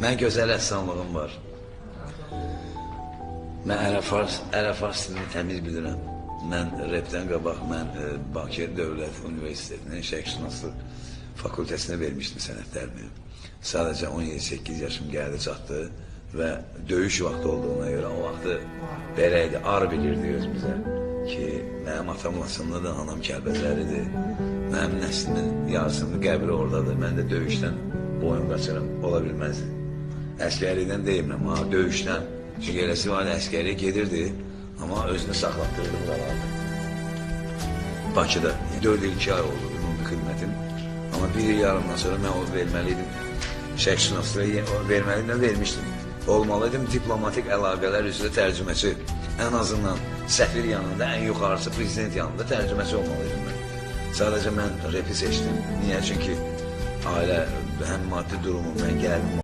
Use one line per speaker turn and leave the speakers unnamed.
Mən gözəl rəssamlığım var. Mən ərəb-fars, ərəb-fars dilini təmiz bilirəm. Mən repdən qabaq mən e, Bakı Dövlət Universitetinin şərqşünaslıq fakültəsinə vermişdim sənədlərimi. Sadəcə 17-8 yaşım gəldi çatdı və döyüş vaxtı olduğuna görə o vaxtı belə idi, ar bilirdi özümüzə ki, mənim atam Laçınlıdır, anam Kəlbəzəridir. Mənim nəslimin yarısının qəbri oradadır. Mən də döyüşdən boyun qaçıram, ola bilməzdi. Əskərlikdən deymirəm, ha, döyüşdən. Çünki eləsi var, əskəriyə gedirdi, amma özünü saxlatdırdı buralarda. Bakıda 4 il 2 ay oldu ümumi xidmətim. Amma bir il yarımdan sonra mən o verməliydim. Şərqşünaslığı verməliydim, vermişdim. Olmalıydım diplomatik əlaqələr üzrə tərcüməçi. Ən azından səfir yanında, ən yuxarısı prezident yanında tərcüməçi olmalıydım mən. Sadəcə mən repi seçdim. Niyə? Çünki ailə həm maddi durumum, mən gəldim